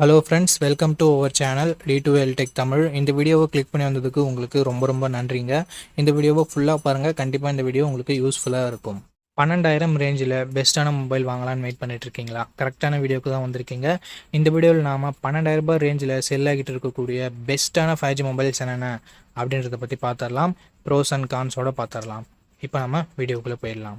Hello friends welcome to our channel T two L tech Tamil இந்த வீடியோவை click பண்ணி வந்ததுக்கு உங்களுக்கு ரொம்ப ரொம்ப நன்றிங்க. இந்த வீடியோவை ஃபுல்லாக பாருங்கள் கண்டிப்பாக இந்த வீடியோ உங்களுக்கு யூஸ்ஃபுல்லாக இருக்கும். பன்னெண்டாயிரம் ரேஞ்சில் பெஸ்ட்டான மொபைல் வாங்கலாம்னு வெயிட் பண்ணிட்டு இருக்கீங்களா? கரெக்டான வீடியோக்கு தான் வந்திருக்கீங்க. இந்த வீடியோவில் நாம் பன்னெண்டாயிரம் ரூபாய் ரேஞ்சில் செல் ஆகிட்டு இருக்கக்கூடிய பெஸ்ட்டான ஃபைவ் ஜி மொபைல்ஸ் என்னென்ன அப்படின்றத பற்றி பார்த்துடலாம். ப்ரோஸ் அண்ட் கான்ஸோட பார்த்துடலாம். இப்போ நம்ம வீடியோக்குள்ளே போயிடலாம்.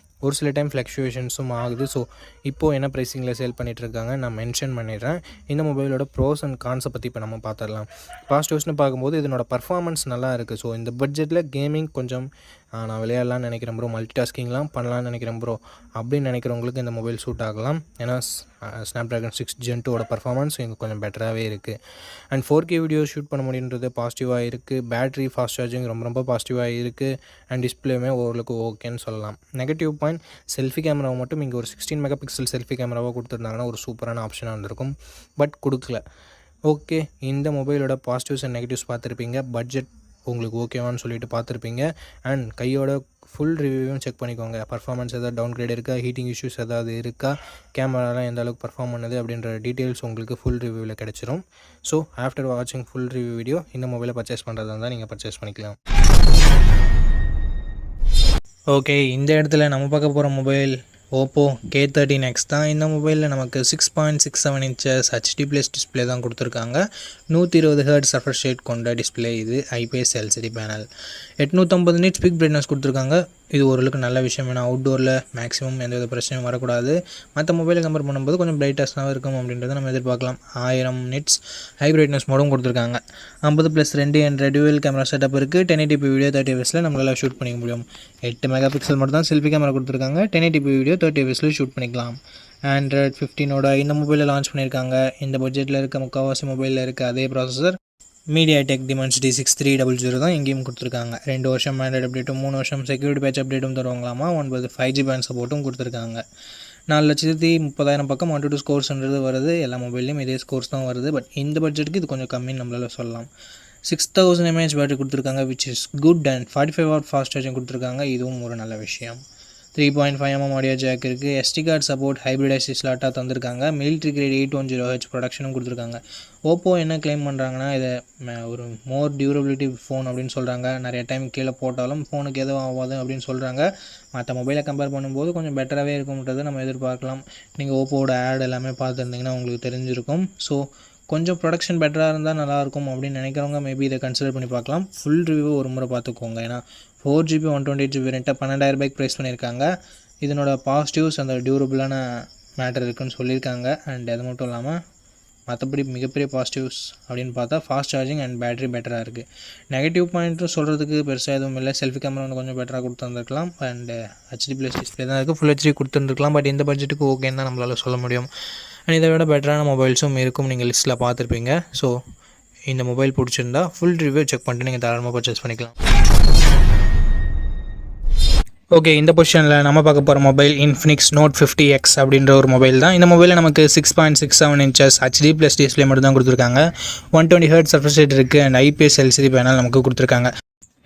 ஒரு சில டைம் ஃப்ளக்ஷுவேஷன்ஸும் ஆகுது. ஸோ இப்போது என்ன ப்ரைஸிங்கில் சேல் பண்ணிகிட்டு இருக்காங்க நான் மென்ஷன் பண்ணிடுறேன். இந்த மொபைலோட ப்ரோஸ் அண்ட் கான்ஸை பற்றி இப்போ நம்ம பார்த்துடலாம் பாசிட்டிவ்ஸ்னு பார்க்கும்போது இதனோட பர்ஃபார்மன்ஸ் நல்லா இருக்குது ஸோ இந்த பட்ஜெட்டில் கேமிங் கொஞ்சம் நான் விளையாடலாம்னு நினைக்கிறேன் ப்ரோ மல்டி டாஸ்கிங்லாம் பண்ணலாம்னு நினைக்கிறேன் ப்ரோ அப்படின்னு நினைக்கிறவங்களுக்கு இந்த மொபைல் சூட் ஆகலாம். ஏன்னா ஸ்னாப் ட்ராகன் சிக்ஸ் ஜென் டூவோட பர்ஃபார்மன்ஸ் இங்கே கொஞ்சம் பெட்டராகவே இருக்குது and four K video shoot பண்ண முடியுன்றது பாசிட்டிவாக இருக்குது பேட்டரி ஃபாஸ்ட் சார்ஜிங் ரொம்ப ரொம்ப பாசிட்டிவாக இருக்குது அண்ட் டிஸ்பிளேமே ஓரளவுக்கு ஓகேன்னு சொல்லலாம். நெகட்டிவ் பாயிண்ட் செல்ஃபி கேமராவை மட்டும் இங்கே ஒரு சிக்ஸ்டீன் மெகா பிக்சல் செல்ஃபி கேமராவாக கொடுத்துருந்தாங்கன்னா ஒரு சூப்பரான ஆப்ஷனாக இருந்திருக்கும். பட் கொடுக்கல. ஓகே இந்த மொபைலோட பாசிட்டிவ்ஸ் அண்ட் நெகட்டிவ்ஸ் பார்த்துருப்பீங்க. பட்ஜெட் உங்களுக்கு ஓகேவான்னு சொல்லிட்டு பார்த்துருப்பீங்க. அண்ட் கையோட ஃபுல் ரிவ்யூவும் செக் பண்ணிக்கோங்க. பர்ஃபார்மன்ஸ் எதாவது டவுன் கிரேட் இருக்கா? ஹீட்டிங் இஷ்யூஸ் ஏதாவது இருக்கா? கேமராலாம் எந்த அளவுக்கு பர்ஃபார்ம் பண்ணுது அப்படின்ற டீட்டெயில்ஸ் உங்களுக்கு ஃபுல் ரிவ்யூவில் கிடச்சிரும். ஸோ ஆஃப்டர் வாட்சிங் ஃபுல் ரிவ்யூ வீடியோ இந்த மொபைலை பர்ச்சேஸ் பண்ணுறதா இருந்தால் நீங்கள் பர்ச்சேஸ் பண்ணிக்கலாம். ஓகே இந்த இடத்துல நம்ம பார்க்க போகிற mobile Oppo K thirteen X தான் இந்த மொபைலில் நமக்கு six point six seven inches HD plus display தான் கொடுத்துருக்காங்க. நூற்றி இருபது ஹேர்ட் சஃபர் ஷேட் கொண்ட டிஸ்பிளே இது ஐபிஎஸ் எல்சிடி பேனல் எட்நூற்றம்பது நிட் ஸ்பீக் பிரைட்னஸ் கொடுத்துருக்காங்க. இது ஓரளவுக்கு நல்ல விஷயம். ஏன்னா அவுட்டோரில் மேக்ஸிமம் எந்த வித பிரச்சனையும் வரக்கூடாது. மற்ற மொபைலை கம்பேர் பண்ணும்போது கொஞ்சம் பிரைட்டஸ்டாகவும் இருக்கும் அப்படின்றத நம்ம எதிர்பார்க்கலாம். ஆயிரம் நிட்ஸ் ஹை பிரைட்னஸ் மோடும் கொடுத்துருக்காங்க. ஐம்பது ப்ளஸ் ரெண்டு என்ற டியூவல் கேமரா செட்டப் இருக்குது ten eighty p video thirty எஃப்எஸில் நம்மளால் ஷூட் பண்ணிக்க முடியும். எட்டு மெகா பிக்சல் மட்டும் தான் செல்ஃபி கேமரா கொடுத்துருக்காங்க ten eighty p video thirty எஃப்எஸில் shoot பண்ணிக்கலாம். ஆண்ட்ராய்ட் ஃபிஃப்டீனோட இந்த மொபைலில் லான்ச் பண்ணியிருக்காங்க. இந்த பட்ஜெட்டில் இருக்க முக்கால்வாசி மொபைலில் இருக்க அதே processor MediaTek Dimensity six three double zero தான் எங்கேயும் கொடுத்துருக்காங்க. ரெண்டு வருஷம் ஆண்ட்ராய்டு அப்டேட்டும் மூணு வருஷம் செக்யூரிட்டி பேட்ச் அப்டேட்டும் தருவாங்களாமா? ஒன்பது ஃபைவ் ஜி பேண்ட் சப்போர்ட்டும் கொடுத்துருக்காங்க. நாலு லட்சத்தி முப்பதாயிரம் பக்கம் ஒன் டூ ஸ்கோர்ஸ்ன்றது வருது. எல்லா மொபைல்லையும் இதே ஸ்கோர்ஸ் தான் வருது. பட் இந்த பட்ஜெட்டுக்கு இது கொஞ்சம் கம்மின்னு நம்மளால் சொல்லலாம். சிக்ஸ் தௌசண்ட் எம்ஏஹெச் பேட்டரி கொடுத்துருக்காங்க which is good and forty five watt fast charging கொடுத்துருக்காங்க. இதுவும் ஒரு நல்ல விஷயம். Three point five mm audio jack இருக்குது எஸ்டி கார்டு சப்போர்ட் ஹைப்ரிடைசி ஸ்லாட்டாக தந்திருக்காங்க. Military grade eight one zero H ப்ரொடக்ஷனும் கொடுத்துருக்காங்க. ஓப்போ என்ன க்ளைம் பண்ணுறாங்கன்னா இதை ஒரு மோர் டியூரபிலிட்டி ஃபோன் அப்படின்னு சொல்கிறாங்க நிறைய டைம் கீழே போட்டாலும் ஃபோனுக்கு எதுவும் ஆகாது அப்படின்னு சொல்கிறாங்க மற்ற மொபைலை கம்பேர் பண்ணும்போது கொஞ்சம் பெட்டராகவே இருக்கும்ன்றதை நம்ம எதிர்பார்க்கலாம். நீங்கள் ஓப்போவோட ஆட் எல்லாமே பார்த்துருந்தீங்கன்னா உங்களுக்கு தெரிஞ்சிருக்கும். ஸோ கொஞ்சம் ப்ரொடக்ஷன் பெட்டராக இருந்தால் நல்லாயிருக்கும் அப்படின்னு நினைக்கிறவங்க மேபி இதை கன்சிடர் பண்ணி பார்க்கலாம். ஃபுல் ரிவ்யூ ஒரு முறை பார்த்துக்கோங்க. ஏன்னா four GB one twenty eight GB ரெண்ட்டை பன்னெண்டாயிரம் ரூபாய்க்கு ப்ரைஸ் பண்ணியிருக்காங்க. இதனோட பாசிட்டிவ்ஸ் அந்த டியூரபிளான மேட்டர் இருக்குன்னு சொல்லியிருக்காங்க. அண்ட் அது மட்டும் இல்லாமல் மற்றபடி மிகப்பெரிய பாசிட்டிவ்ஸ் அப்படின்னு பார்த்தா ஃபாஸ்ட் சார்ஜிங் அண்ட் பேட்டரி பெட்டராக இருக்குது நெகட்டிவ் பாயிண்ட்டும் சொல்கிறதுக்கு பெருசாக எதுவும் இல்லை. செல்ஃபி கேமரா வந்து கொஞ்சம் பெட்டராக கொடுத்துருந்துருக்கலாம். அண்ட் ஹெச்டி ப்ளஸ் டிஸ்பிளே தான் இருக்குது ஃபுல் ஹெச்டி கொடுத்துருந்துருக்கலாம். பட் இந்த பட்ஜெட்டுக்கு ஓகேன்னு தான் நம்மளால் சொல்ல முடியும். அண்ட் இதை விட பெட்டரான மொபைல்ஸும் இருக்கும் நீங்கள் லிஸ்ட்டில் பார்த்துருப்பீங்க. ஸோ இந்த மொபைல் பிடிச்சிருந்தா ஃபுல் ரிவ்யூ செக் பண்ணிட்டு நீங்கள் தாராளமாக பர்ச்சேஸ் பண்ணிக்கலாம். ஓகே இந்த பொசிஷனில் நம்ம பார்க்க போகிற mobile Infinix Note fifty X அப்படின்ற ஒரு மொபைல் தான். இந்த மொபைலில் நமக்கு six point six seven inches HD plus display மட்டும் தான் கொடுத்துருக்காங்க. One twenty hertz surface rate இருக்குது அண்ட் ஐபிஎஸ் எல்சிடி பேனல் நமக்கு கொடுத்துருக்காங்க.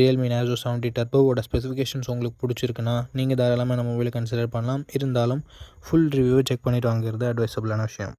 ரியல்மி நேசோ செவன்ட்டி டர்போவோட ஸ்பெசிஃபிகேஷன்ஸ் உங்களுக்கு பிடிச்சிருக்குன்னா நீங்கள் தாராளமாக நம்ம மொபைலை கன்சிடர் பண்ணலாம். இருந்தாலும் ஃபுல் ரிவ்யூ செக் பண்ணிவிட்டு வாங்குறது அட்வைசபிளான விஷயம்.